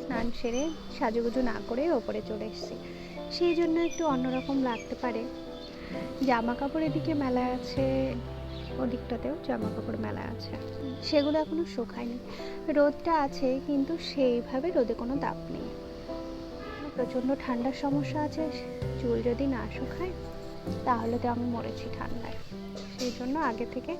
স্নান সেরে সাজুগুজু না করে ওপরে চলে এসেছি। সেই জন্য একটু অন্যরকম লাগতে পারে। জামা কাপড় এদিকে মেলা আছে, ওদিকটাতেও জামা কাপড় মেলা আছে। সেগুলো এখনও শুকায়নি। রোদটা আছে, কিন্তু সেইভাবে রোদে কোনো তাপ নেই। প্রচণ্ড ঠান্ডার সমস্যা আছে, চুল যদি না শুকায়, তাহলে তো আমি মরেছি ঠান্ডায়। সেই জন্য আগে থেকে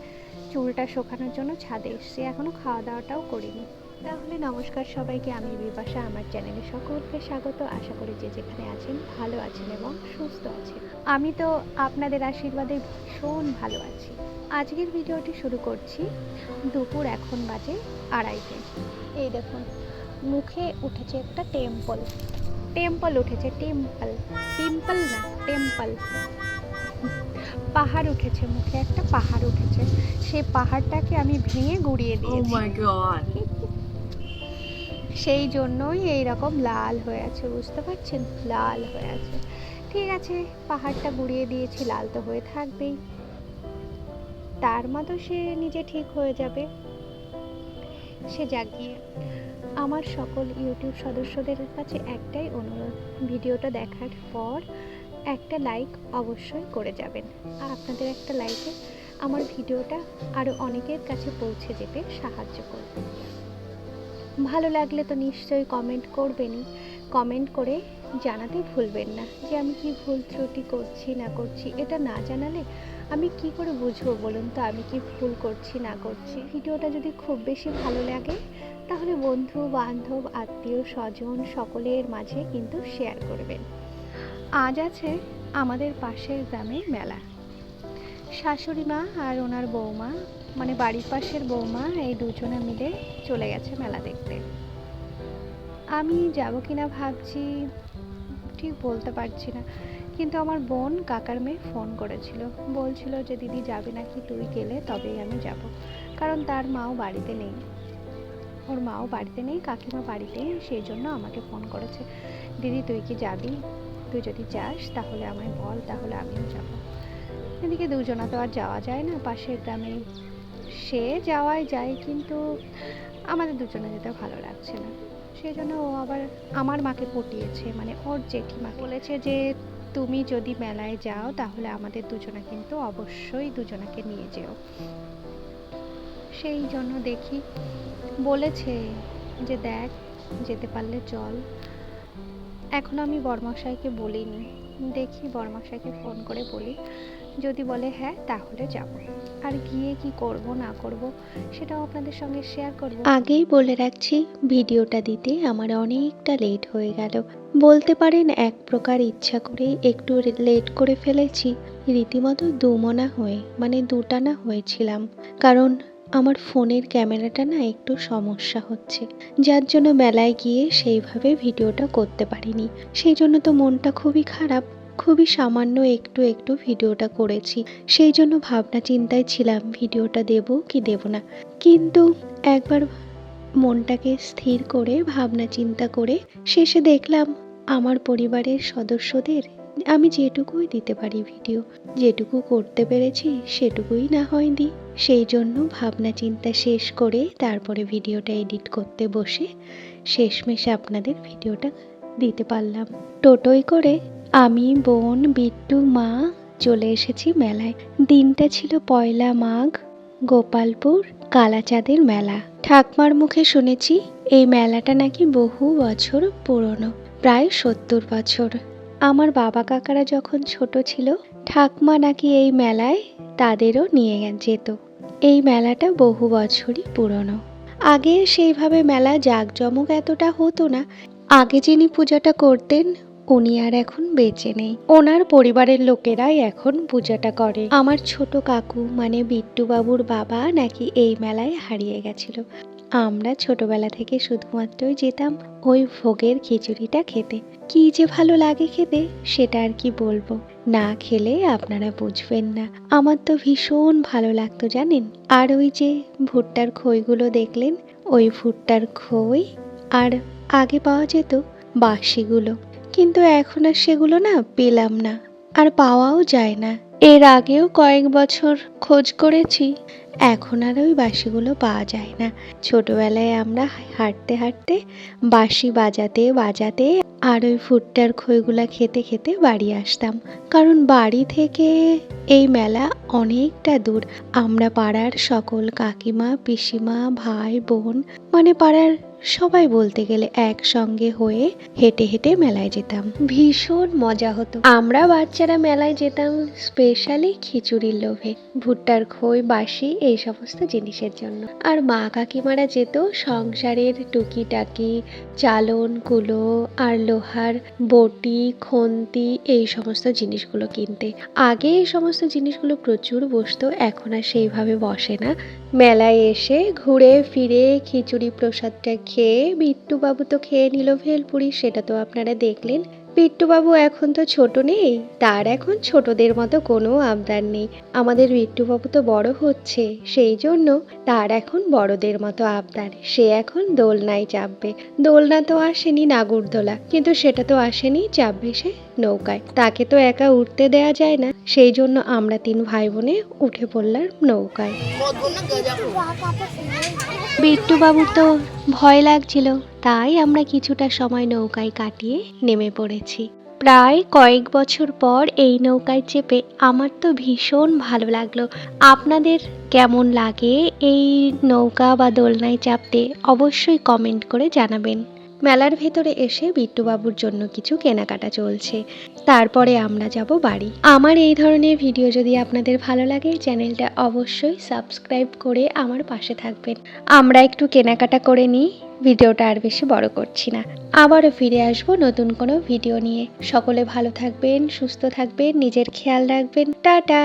চুলটা শুকানোর জন্য ছাদে এসেছি, এখনও খাওয়া দাওয়াটাও করিনি। তাহলে নমস্কার সবাইকে আমি বিপাশা। আমার চ্যানেলে সকলকে স্বাগত। আশা করি যে যেখানে আছেন ভালো আছেন এবং সুস্থ আছেন। আমি তো আপনাদের আশীর্বাদে ভীষণ ভালো আছি। আজকের ভিডিওটি শুরু করছি দুপুর এখন বাজে আড়াইটে। এই দেখুন মুখে উঠেছে একটা টেম্পল। টেম্পল উঠেছে টেম্পল। পিম্পল না টেম্পল। পাহাড় উঠেছে মুখে একটা পাহাড় উঠেছে। সেই পাহাড়টাকে আমি ভেঙে গুড়িয়ে Oh দিয়েছি god. সেই জন্যই এই রকম লাল হয়ে আছে, বুঝতে পারছেন? লাল হয়ে আছে। ঠিক আছে, পাহাড়টা গুড়িয়ে দিয়েছি, লাল তো হয়ে থাকবেই। তার মতো সে নিজে ঠিক হয়ে যাবে। সে জাগিয়ে আমার সকল ইউটিউব সদস্যদের কাছে একটাই অনুরোধ, ভিডিওটা দেখার পর একটা লাইক অবশ্যই করে যাবেন। আর আপনাদের একটা লাইকে আমার ভিডিওটা আরও অনেকের কাছে পৌঁছে যেতে সাহায্য করবে। ভালো লাগলে তো নিশ্চয়ই কমেন্ট করবেনই। কমেন্ট করে জানাতে ভুলবেন না যে আমি কি ভুল ত্রুটি করছি, না করছি, এটা না জানালে আমি কি করে বুঝব বলুন তো? আমি কি ভুল করছি, না করছি? ভিডিওটা যদি খুব বেশি ভালো লাগে, তাহলে বন্ধু, বান্ধব, আত্মীয়, স্বজন সকলের মাঝে কিন্তু শেয়ার করবেন। আজ আছে আমাদের পাশের গ্রামে মেলা। শাশুড়ি মা আর ওনার বৌমা মানে বাড়ির পাশের বৌমা, এই দুজনে মিলে চলে গেছে মেলা দেখতে। আমি যাব কিনা ভাবছি, ঠিক বলতে পারছি না। কিন্তু আমার বোন কাকার মেয়ে ফোন করেছিল। বলছিল যে, দিদি, যাবে নাকি? তুই গেলে তবেই আমি যাব। কারণ তার মাও বাড়িতে নেই। ওর মাও বাড়িতে নেই, কাকিমা বাড়িতে, সেই জন্য আমাকে ফোন করেছে। দিদি, তুই কি যাবি? তুই যদি যাস, তাহলে আমায় বল, তাহলে আমিও যাব। এদিকে দুজনা তো আর যাওয়া যায় না, পাশের গ্রামে সে যাওয়াই যায়, কিন্তু আমাদের দুজনে যেতে ভালো লাগছে না। সেই জন্য ও আবার আমার মাকে পটিয়েছে মানে ওর জেঠিমা বলেছে যে তুমি যদি মেলায় যাও, তাহলে আমাদের দুজনা কিন্তু অবশ্যই দুজনাকে নিয়ে যেও। সেই জন্য দেখি, বলেছে যে দেখ, যেতে পারলে চল। এখন আমি বর্মশাইকে বলিনি। দেখি বর্মশাইকে ফোন করে বলি। যদি বলে হ্যাঁ তাহলে যাব। আর গিয়ে কি করব, না করব, সেটাও আপনাদের সঙ্গে শেয়ার করব। আগেই বলে রাখছি, ভিডিওটা দিতে আমার অনেকটা লেট হয়ে গেল। বলতে পারেন, এক প্রকার ইচ্ছা করে একটু লেট করে ফেলেছি। রীতিমতো দুমনা হয়ে মানে দুটানা হয়েছিলাম। কারণ, আমার ফোনের ক্যামেরাটা না একটু সমস্যা হচ্ছে। যার জন্য মেলায় গিয়ে সেইভাবে ভিডিওটা করতে পারিনি। সেই জন্য তো মনটা খুবই খারাপ। খুবই সামান্য একটু একটু ভিডিওটা করেছি। সেই জন্য ভাবনা চিন্তায় ছিলাম, ভিডিওটা দেব কি দেব না। কিন্তু একবার মনটাকে স্থির করে, ভাবনা চিন্তা করে শেষে দেখলাম আমার পরিবারের সদস্যদের আমি যেটুকুই দিতে পারি ভিডিও, যেটুকু করতে পেরেছি সেটুকুই না হয় দিই সেই জন্য ভাবনা চিন্তা শেষ করে তারপরে ভিডিওটা এডিট করতে বসে শেষমেশ আপনাদের ভিডিওটা দিতে পারলাম। টোটোয় করে আমি বোন, বিট্টু, মা চলে এসেছি মেলায়। দিনটা ছিল পয়লা মাঘ, গোপালপুর, কালাচাঁদের মেলা। ঠাকমার মুখে শুনেছি এই মেলাটা নাকি বহু বছর পুরনো, প্রায় সত্তর বছর। আমার বাবা কাকারা যখন ছোট ছিল, ঠাকমা নাকি এই মেলায় তাদেরও নিয়ে যেত। এই মেলাটা বহু বছরই পুরনো। আগে সেইভাবে মেলা জাঁকজমক এতটা হতো না। আগে যিনি পূজাটা করতেন উনি আর এখন বেঁচে নেই। ওনার পরিবারের লোকেরাই এখন পূজাটা করে। আমার ছোট কাকু মানে বিট্টু বাবুর বাবা, নাকি এই মেলায় হারিয়ে গেছিল। আমরা ছোটবেলা থেকে শুধুমাত্রই যেতাম ওই ভোগের খিচুড়িটা খেতে। কি যে ভালো লাগে খেতে, সেটা আর কি বলব। না খেলে আপনারা বুঝবেন না। আমার তো ভীষণ ভালো লাগতো জানেন। আর ওই যে ভুট্টার খইগুলো দেখলেন, ওই ভুট্টার খই, আর আগে পাওয়া যেত বাসিগুলো কিন্তু এখন আর সেগুলো না পেলাম না, আর পাওয়াও যায় না। এর আগেও কয়েক বছর খোঁজ করেছি, এখন আর ওই বাসিগুলো পাওয়া যায় না। ছোটবেলায় আমরা হাঁটতে হাঁটতে, বাঁশি বাজাতে বাজাতে আর ওই ভুট্টার খইগুলা খেতে খেতে বাড়ি আসতাম। কারণ বাড়ি থেকে এই মেলা অনেকটা দূর। আমরা পাড়ার সকল কাকিমা, পিসিমা, ভাই, বোন মানে পাড়ার সবাই বলতে গেলে একসঙ্গে হয়ে হেঁটে হেঁটে মেলায় যেতাম। ভীষণ মজা হতো। আমরা বাচ্চারা মেলায় যেতাম স্পেশালি খিচুড়ির লোভে, ভুট্টার খই বাসি এই সমস্ত জিনিসের জন্য। আর মা কাকিমারা যেত সংসারের টুকিটাকি, চালন, কুলো, আর লোহার বটি, খন্তি, এই সমস্ত জিনিসগুলো কিনতে। আগে এই সমস্ত জিনিসগুলো প্রচুর বসতো, এখন আর সেইভাবে বসে না। মেলায় এসে ঘুরে ফিরে খিচুড়ি প্রসাদটা খেয়ে বিট্টুবাবু তো খেয়ে নিল ভেলপুরি, সেটা তো আপনারা দেখলেন। বিট্টুবাবু এখন তো ছোট নেই, তার এখন ছোটদের মতো কোনো আবদার নেই। আমাদের বিট্টুবাবু তো বড় হচ্ছে, সেই জন্য তার এখন বড়দের মতো আবদার সে এখন দোলনায় চাপবে। দোলনা তো আসেনি নাগরদোলা, কিন্তু সেটা তো আসেনি চাপবে সে নৌকায়। তাকে তো একা উঠতে দেয়া যায় না, সেই জন্য আমরা তিন ভাই বোনে উঠে পড়লাম নৌকায়। বিট্টুবাবুর তো ভয় লাগছিল, তাই আমরা কিছুটা সময় নৌকায় কাটিয়ে নেমে পড়েছি। প্রায় কয়েক বছর পর এই নৌকায় চেপে আমার তো ভীষণ ভালো লাগল। আপনাদের কেমন লাগে এই নৌকা বা দোলনায় চাপতে অবশ্যই কমেন্ট করে জানাবেন। মেলার ভেতরে এসে বিট্টুবাবুর জন্য কিছু কেনাকাটা চলছে। তারপরে আমরা যাব বাড়ি। আমার এই ধরনের ভিডিও যদি আপনাদের ভালো লাগে, চ্যানেলটা অবশ্যই সাবস্ক্রাইব করে আমার পাশে থাকবেন। আমরা একটু কেনাকাটা করে নিই, ভিডিওটা আর বেশি বড় করছি না। আবারও ফিরে আসব নতুন কোনো ভিডিও নিয়ে। সকলে ভালো থাকবেন, সুস্থ থাকবেন, নিজের খেয়াল রাখবেন। টাটা!